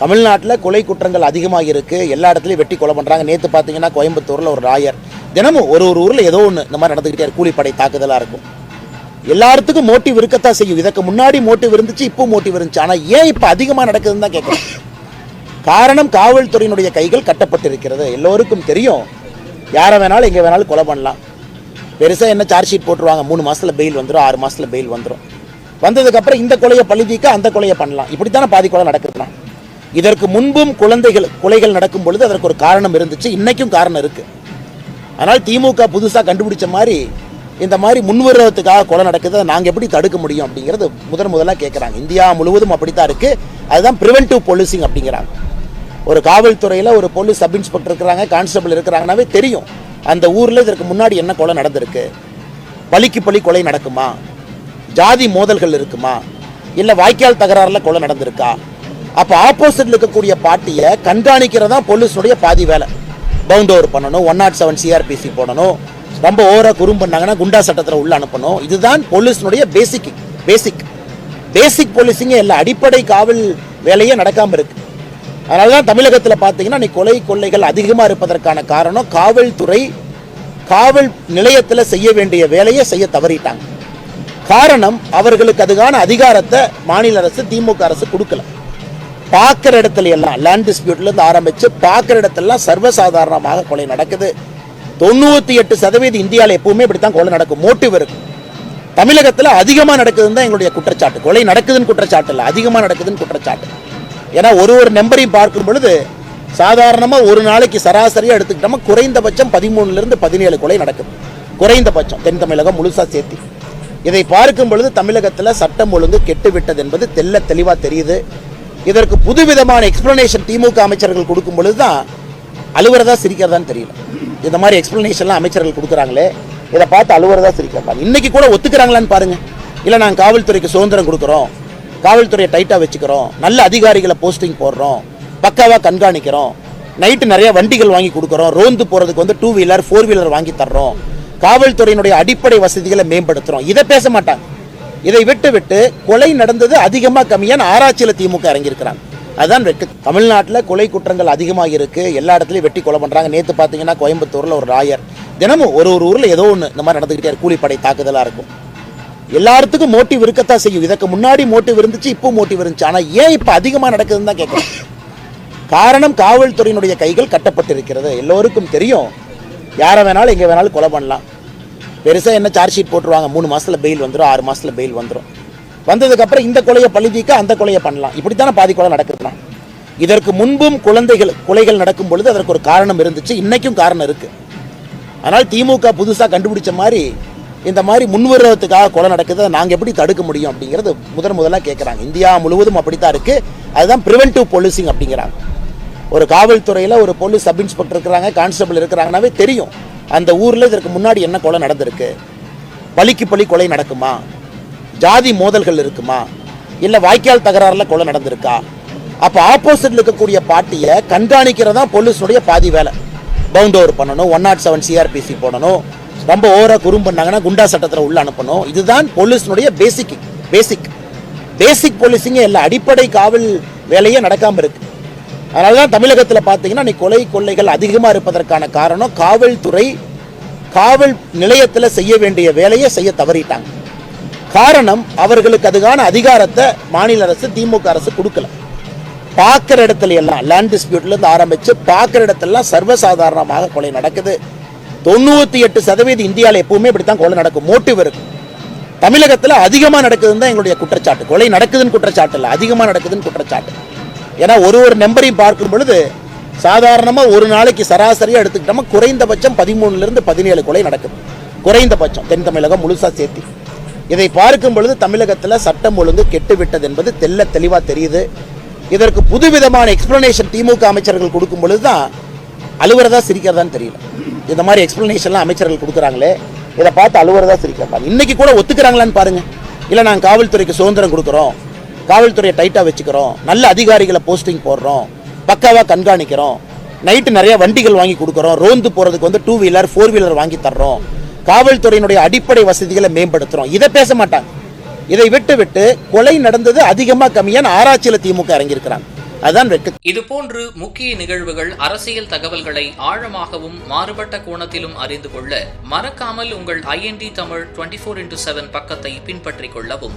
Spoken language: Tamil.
தமிழ்நாட்டில் கொலை குற்றங்கள் அதிகமாக இருக்குது எல்லா இடத்துலையும் வெட்டி கொலை பண்ணுறாங்க நேற்று பார்த்தீங்கன்னா கோயம்புத்தூரில் ஒரு ராயர். தினமும் ஒரு ஒரு ஊரில் ஏதோ ஒன்று இந்த மாதிரி நடந்துக்கிட்டே கூலிப்படை தாக்குதலாக இருக்கும். எல்லாத்துக்கும் மோட்டிவ் இருக்கத்தான் செய்யும். இதற்கு முன்னாடி மோட்டிவ் இருந்துச்சு இப்போ மோட்டிவ் இருந்துச்சு. ஆனால் ஏன் இப்போ அதிகமாக நடக்குதுன்னு தான் கேட்குறேன். காரணம் காவல்துறையினுடைய கைகள் கட்டப்பட்டிருக்கிறது. எல்லோருக்கும் தெரியும். யாரை வேணாலும் எங்கே வேணாலும் கொலை பண்ணலாம். பெருசாக என்ன சார்ஜ் ஷீட் போட்டுருவாங்க. மூணு மாதத்தில் பெயில் வந்துடும் ஆறு மாதத்தில் பெயில் வந்துடும் வந்ததுக்கப்புறம் இந்த கொலையை பழிதிக்க அந்த கொலையை பண்ணலாம். இப்படித்தானே பாதி கொலை நடக்குதுலாம் இதற்கு முன்பும் குழந்தைகள் கொலைகள் நடக்கும் பொழுது அதற்கு ஒரு காரணம் இருந்துச்சு. இன்னைக்கும் காரணம் இருக்கு. அதனால் திமுக புதுசாக கண்டுபிடிச்ச மாதிரி இந்த மாதிரி முன்வருவதுக்காக கொலை நடக்குது அதை நாங்கள் எப்படி தடுக்க முடியும் அப்படிங்கிறது முதன் முதலாக கேட்குறாங்க இந்தியா முழுவதும் அப்படித்தான் இருக்கு. அதுதான் ப்ரிவென்டிவ் போலீசிங் அப்படிங்கிறாங்க. ஒரு காவல்துறையில் ஒரு போலீஸ் சப் இன்ஸ்பெக்டர் இருக்கிறாங்க கான்ஸ்டபிள் இருக்கிறாங்கனாவே தெரியும். அந்த ஊரில் இதற்கு முன்னாடி என்ன கொலை நடந்திருக்கு? பலிக்கு பலி கொலை நடக்குமா? ஜாதி மோதல்கள் இருக்குமா? இல்லை வாய்க்கால் தகராறுல கொலை நடந்திருக்கா? அப்போ ஆப்போசிட்ல இருக்கக்கூடிய பார்ட்டியை கண்காணிக்கிறதா போலீஸுடைய பாதி வேலை. பவுண்ட் ஓவர் பண்ணணும் ஒன் நாட் செவன் சிஆர்பிசி போடணும். ரொம்ப ஓவராக குறும் பண்ணாங்கன்னா குண்டா சட்டத்தில் உள்ள அனுப்பணும். இதுதான் போலீஸினுடைய பேசிக் பேசிக் பேசிக் போலீஸிங்க எல்லா அடிப்படை காவல் வேலையே நடக்காமல் இருக்கு. அதனால தான் தமிழகத்தில் பார்த்தீங்கன்னா நீ கொலை கொள்ளைகள் அதிகமாக இருப்பதற்கான காரணம் காவல்துறை காவல் நிலையத்தில் செய்ய வேண்டிய வேலையை செய்ய தவறிட்டாங்க. காரணம் அவர்களுக்கு அதுக்கான அதிகாரத்தை மாநில அரசு திமுக அரசு கொடுக்கல. பார்க்குற இடத்துல எல்லாம் லேண்ட் டிஸ்பியூட்லேருந்து ஆரம்பித்து பார்க்குற இடத்துலலாம் சர்வசாதாரணமாக கொலை நடக்குது. தொண்ணூற்றி எட்டு சதவீதம் இந்தியாவில் எப்பவுமே இப்படித்தான் கொலை நடக்கும். மோட்டிவ் இருக்கும் தமிழகத்தில் அதிகமாக நடக்குதுன்னு தான் எங்களுடைய குற்றச்சாட்டு. கொலை நடக்குதுன்னு குற்றச்சாட்டு இல்லை அதிகமாக நடக்குதுன்னு குற்றச்சாட்டு. ஏன்னா ஒரு ஒரு நம்பரையும் பார்க்கும் பொழுது சாதாரணமாக ஒரு நாளைக்கு சராசரியாக எடுத்துக்கிட்டோமா குறைந்தபட்சம் பதிமூணுலேருந்து பதினேழு கொலை நடக்குது குறைந்தபட்சம். தென் தமிழகம் முழுசாக சேர்த்து. இதை பார்க்கும் பொழுது தமிழகத்தில் சட்டம் ஒழுங்கு கெட்டு விட்டது என்பது தெல்ல தெளிவாக தெரியுது. இதற்கு புதுவிதமான எக்ஸ்பிளனேஷன் திமுக அமைச்சர்கள் கொடுக்கும் பொழுது தான் அலுவலதா சிரிக்கிறதான்னு தெரியல. இந்த மாதிரி எக்ஸ்பிளனேஷன்லாம் அமைச்சர்கள் கொடுக்குறாங்களே இதை பார்த்து அலுவலதா சிரிக்கிறதா இன்னைக்கு கூட ஒத்துக்கிறாங்களான்னு பாருங்க. இல்லை நாங்கள் காவல்துறைக்கு சுதந்திரம் கொடுக்குறோம். காவல்துறையை டைட்டாக வச்சுக்கிறோம். நல்ல அதிகாரிகளை போஸ்டிங் போடுறோம். பக்காவாக கண்காணிக்கிறோம். நைட்டு நிறைய வண்டிகள் வாங்கி கொடுக்குறோம். ரோந்து போகிறதுக்கு வந்து டூ வீலர் ஃபோர் வீலர் வாங்கி தர்றோம். காவல்துறையினுடைய அடிப்படை வசதிகளை மேம்படுத்துகிறோம் இதை பேச மாட்டாங்க. இதை விட்டு விட்டு கொலை நடந்தது அதிகமாக கம்மியான ஆராய்ச்சியில் திமுக இறங்கியிருக்கிறாங்க. அதுதான் வெட்டு தமிழ்நாட்டில் கொலை குற்றங்கள் அதிகமாக இருக்குது எல்லா இடத்துலையும் வெட்டி கொலை பண்ணுறாங்க நேற்று பார்த்தீங்கன்னா கோயம்புத்தூரில் ஒரு ராயர் தினமும் ஒரு ஒரு ஊரில் ஏதோ ஒன்று இந்த மாதிரி நடந்துக்கிட்டே கூலிப்படை தாக்குதலாக இருக்கும். எல்லாத்துக்கும் மோட்டிவ் இருக்கத்தான் செய்யும். இதற்கு முன்னாடி மோட்டிவ் இருந்துச்சு இப்போ மோட்டிவ் இருந்துச்சு. ஆனால் ஏன் இப்போ அதிகமாக நடக்குதுன்னு தான் கேட்குறேன் காரணம் காவல்துறையினுடைய கைகள் கட்டப்பட்டிருக்கிறது. எல்லோருக்கும் தெரியும். யாரை வேணாலும் எங்கே வேணாலும் கொலை பண்ணலாம். பெருசாக என்ன சார்ஜ் ஷீட் போட்டுருவாங்க? மூணு மாதத்தில் பெயில் வந்துடும் ஆறு மாதத்தில் பெயில் வந்துடும் வந்ததுக்கப்புறம் இந்த கொலையை பழுதிக்க அந்த கொலையை பண்ணலாம். இப்படித்தானே பாதி கொலை நடக்குதுனா இதற்கு முன்பும் குழந்தைகள் கொலைகள் நடக்கும் பொழுது அதற்கு ஒரு காரணம் இருந்துச்சு. இன்றைக்கும் காரணம் இருக்குது அதனால் திமுக புதுசாக கண்டுபிடிச்ச மாதிரி இந்த மாதிரி முன்வருவதுக்காக கொலை நடக்குது. அதை நாங்கள் எப்படி தடுக்க முடியும் அப்படிங்கிறது முதன் முதலாக கேட்குறாங்க இந்தியா முழுவதும் அப்படித்தான் இருக்குது அதுதான் ப்ரிவென்டிவ் போலீசிங் அப்படிங்கிறாங்க. ஒரு காவல்துறையில் ஒரு போலீஸ் சப் இன்ஸ்பெக்டர் இருக்கிறாங்க கான்ஸ்டபிள் இருக்கிறாங்கனாவே தெரியும். அந்த ஊரில் இதற்கு முன்னாடி என்ன கொலை நடந்திருக்கு? பலிக்கு பலி கொலை நடக்குமா? ஜாதி மோதல்கள் இருக்குமா? இல்லை வாய்க்கால் தகராறுல கொலை நடந்திருக்கா? அப்போ ஆப்போசிட்டில் இருக்கக்கூடிய பார்ட்டியை கண்காணிக்கிறதா போலீஸுடைய பாதி வேலை. பவுண்ட் ஓவர் பண்ணணும் ஒன் நாட் செவன் சிஆர்பிசி போடணும் ரொம்ப ஓவராக குறும் பண்ணாங்கன்னா குண்டா சட்டத்தில் உள்ள அனுப்பணும். இதுதான் போலீஸினுடைய பேசிக் பேசிக் பேசிக் போலீஸிங்க எல்லா அடிப்படை காவல் வேலையே நடக்காமல் இருக்குது அதனால தான் தமிழகத்தில் பார்த்தீங்கன்னா நீ கொலை கொள்ளைகள் அதிகமாக இருப்பதற்கான காரணம் காவல்துறை காவல் நிலையத்தில் செய்ய வேண்டிய வேலையை செய்ய தவறிட்டாங்க. காரணம் அவர்களுக்கு அதுக்கான அதிகாரத்தை மாநில அரசு திமுக அரசு கொடுக்கல. பார்க்குற இடத்துல எல்லாம் லேண்ட் டிஸ்பியூட்லேருந்து ஆரம்பித்து பார்க்குற இடத்துலலாம் சர்வசாதாரணமாக கொலை நடக்குது. தொண்ணூற்றி எட்டு சதவீதம் இந்தியாவில் எப்பவுமே இப்படித்தான் கொலை நடக்கும். மோட்டிவ் இருக்கும் தமிழகத்தில் அதிகமாக நடக்குதுன்னு தான் எங்களுடைய குற்றச்சாட்டு. கொலை நடக்குதுன்னு குற்றச்சாட்டு இல்லை அதிகமாக நடக்குதுன்னு குற்றச்சாட்டு. ஏன்னா ஒரு ஒரு நம்பரையும் பார்க்கும் பொழுது சாதாரணமாக ஒரு நாளைக்கு சராசரியாக எடுத்துக்கிட்டோமா குறைந்தபட்சம் பதிமூணுலேருந்து பதினேழு கொலை நடக்குது. குறைந்தபட்சம். தென் தமிழகம் முழுசாக சேர்த்து. இதை பார்க்கும் பொழுது தமிழகத்தில் சட்டம் ஒழுங்கு கெட்டுவிட்டது என்பது தெல்ல தெளிவாக தெரியுது. இதற்கு புதுவிதமான எக்ஸ்பிளனேஷன் திமுக அமைச்சர்கள் கொடுக்கும் பொழுது தான் அலுவலதா சிரிக்கிறதான்னு தெரியல. இந்த மாதிரி எக்ஸ்பிளனேஷன்லாம் அமைச்சர்கள் கொடுக்குறாங்களே இதை பார்த்து அலுவலதா சிரிக்கிறதா இன்னைக்கு கூட ஒத்துக்கிறாங்களான்னு பாருங்கள் இல்லை நாங்கள் காவல்துறைக்கு சுதந்திரம் கொடுக்குறோம். காவல்துறையை டைட்டாக வச்சுக்கிறோம். நல்ல அதிகாரிகளை போஸ்டிங் போடுறோம். பக்காவாக கண்காணிக்கிறோம். நைட்டு நிறைய வண்டிகள் வாங்கி கொடுக்குறோம். ரோந்து போகிறதுக்கு வந்து டூ வீலர் ஃபோர் வீலர் வாங்கி தர்றோம். காவல்துறையினுடைய அடிப்படை வசதிகளை மேம்படுத்துகிறோம் இதை பேச மாட்டாங்க. இதை விட்டு விட்டு கொலை நடந்தது அதிகமாக கம்மியான ஆராய்ச்சியில் திமுக இறங்கியிருக்கிறாங்க. அதுதான் இது போன்று முக்கிய நிகழ்வுகள் அரசியல் தகவல்களை ஆழமாகவும் மாறுபட்ட கோணத்திலும் அறிந்து கொள்ள மறக்காமல் உங்கள் IND Tamil twenty four into seven பக்கத்தை பின்பற்றிக் கொள்ளவும்.